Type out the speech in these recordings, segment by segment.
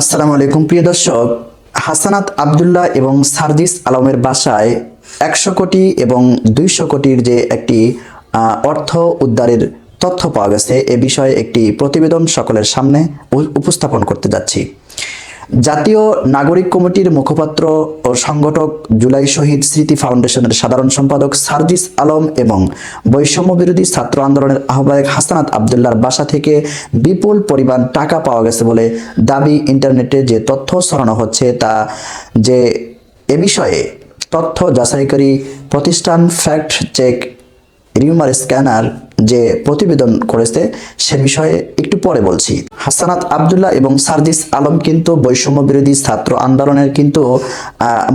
আসসালামু আলাইকুম, প্রিয় দর্শক। হাসানাত আবদুল্লাহ এবং সার্জিস আলমের বাসায় একশো কোটি এবং দুইশো কোটির যে একটি অর্থ উদ্ধারের তথ্য পাওয়া গেছে, এ বিষয়ে একটি প্রতিবেদন সকলের সামনে উপস্থাপন করতে যাচ্ছি। জাতীয় নাগরিক কমিটির মুখপাত্র ও সংগঠক জুলাই শহীদ স্মৃতি ফাউন্ডেশনের সাধারণ সম্পাদক সার্জিস আলম এবং বৈষম্য বিরোধী ছাত্র আন্দোলনের আহ্বায়ক হাসানাত আবদুল্লার বাসা থেকে বিপুল পরিমাণ টাকা পাওয়া গেছে বলে দাবি ইন্টারনেটে যে তথ্য ছড়ানো হচ্ছে তা যে এ বিষয়ে তথ্য যাচাইকারী প্রতিষ্ঠান ফ্যাক্ট চেক রিউমার স্ক্যানার যে প্রতিবেদন করেছে, সে বিষয়ে একটু পরে বলছি। হাসানাত আবদুল্লাহ এবং সার্জিস আলম কিন্তু বৈষম্য বিরোধী ছাত্র আন্দোলনের কিন্তু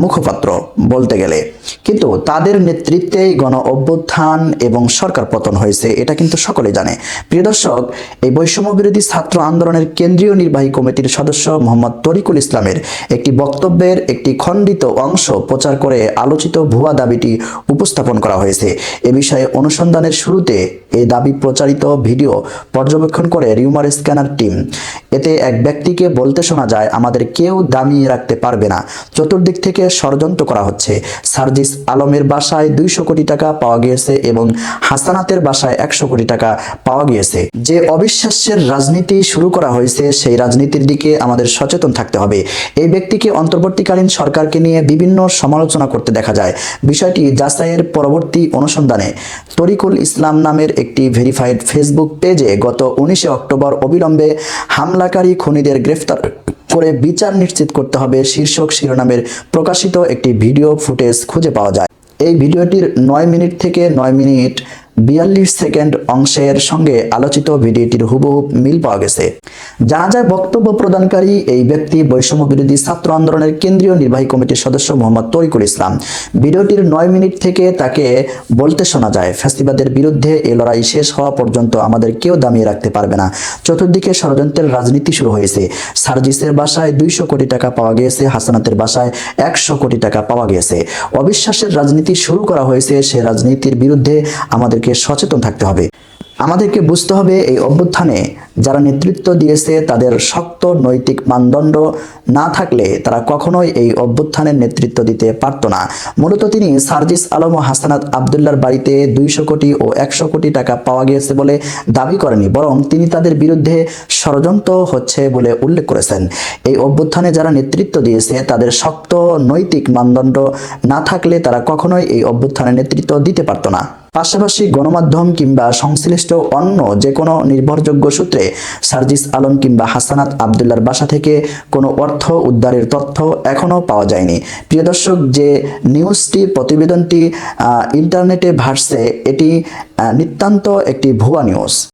মুখপাত্র বলতে গেলে। কিন্তু তাদের নেতৃত্বে গণ অভ্যুত্থান এবং সরকার পতন হয়েছে, এটা কিন্তু সকলে জানে। প্রিয় দর্শক, এই বৈষম্য বিরোধী ছাত্র আন্দোলনের কেন্দ্রীয় নির্বাহী কমিটির সদস্য মোহাম্মদ তরিকুল ইসলামের একটি বক্তব্যের একটি খণ্ডিত অংশ প্রচার করে আলোচিত ভুয়া দাবিটি উপস্থাপন করা হয়েছে। এ বিষয়ে অনুসন্ধানের শুরুতে এই দাবি প্রচারিত ভিডিও পর্যবেক্ষণ করে রিউমার স্ক্যানার টিম। এতে এক ব্যক্তিকে বলতে শোনা যায়, আমাদের কেউ দামিয়ে রাখতে পারবে না। চতুর্দিক থেকে ষড়যন্ত্র করা হচ্ছে। সার্জিস আলমের বাসায় দুইশো কোটি টাকা পাওয়া গিয়েছে এবং হাসানাতের বাসায় একশো কোটি টাকা পাওয়া গিয়েছে। যে অবিশ্বাসের রাজনীতি শুরু করা হয়েছে, সেই রাজনীতির দিকে আমাদের সচেতন থাকতে হবে। এই ব্যক্তিকে অন্তর্বর্তীকালীন সরকারকে নিয়ে বিভিন্ন সমালোচনা করতে দেখা যায়। বিষয়টি যাচাইয়ের পরবর্তী অনুসন্ধানে তরিকুল ইসলাম নামের একটি ভেরিফাইড ফেসবুক পেজে গত উনিশে অক্টোবর অবিলম্বে হামলাকারী খনিদের গ্রেফতার করে বিচার নিশ্চিত করতে হবে শীর্ষক শিরোনামের প্রকাশিত একটি ভিডিও ফুটেজ খুঁজে পাওয়া যায়। এই ভিডিওটির নয় মিনিট থেকে নয় মিনিট বিয়াল্লিশ সেকেন্ড অংশের সঙ্গে আলোচিত ভিডিওটির হুবহু মিল পাওয়া গেছে। জানা যায়, বক্তব্য প্রদানকারী এই ব্যক্তি বৈষম্য বিরোধী ছাত্র আন্দোলনের কেন্দ্রীয় নির্বাহী কমিটির সদস্য মোহাম্মদ তরিকুল ইসলাম। ভিডিওটির নয় মিনিট থেকে তাকে বলতে শোনা যায়, ফ্যাসিবাদের বিরুদ্ধে এই লড়াই শেষ হওয়া পর্যন্ত আমাদের কেউ দামিয়ে রাখতে পারবে না। চতুর্দিকে ষড়যন্ত্রের রাজনীতি শুরু হয়েছে। সার্জিসের বাসায় দুইশো কোটি টাকা পাওয়া গিয়েছে, হাসানাতের বাসায় একশো কোটি টাকা পাওয়া গিয়েছে। অবিশ্বাসের রাজনীতি শুরু করা হয়েছে, সে রাজনীতির বিরুদ্ধে আমাদেরকে সচেতন থাকতে হবে। আমাদেরকে বুঝতে হবে এই অভ্যুত্থানে যারা নেতৃত্ব দিয়েছে তাদের শক্ত নৈতিক মানদণ্ড না থাকলে তারা কখনোই এই অভ্যুত্থানের নেতৃত্ব দিতে পারতো না। মূলত তিনি সার্জিস আলম হাসানাত আবদুল্লার বাড়িতে দুইশো কোটি ও একশো কোটি টাকা পাওয়া গিয়েছে বলে দাবি করেনি বরং তিনি তাদের বিরুদ্ধে ষড়যন্ত্র হচ্ছে বলে উল্লেখ করেছেন। এই অভ্যুত্থানে যারা নেতৃত্ব দিয়েছে তাদের শক্ত নৈতিক মানদণ্ড না থাকলে তারা কখনোই এই অভ্যুত্থানের নেতৃত্ব দিতে পারতো না। পাশাপাশি গণমাধ্যম কিংবা সংশ্লিষ্ট অন্য যে কোনো নির্ভরযোগ্য সূত্রে সার্জিস আলম কিংবা হাসানাত আবদুল্লার বাসা থেকে কোনো অর্থ উদ্ধারের তথ্য এখনও পাওয়া যায়নি। প্রিয় দর্শক, যে নিউজটি, প্রতিবেদনটি ইন্টারনেটে ভাসছে, এটি নিতান্ত একটি ভুয়া নিউজ।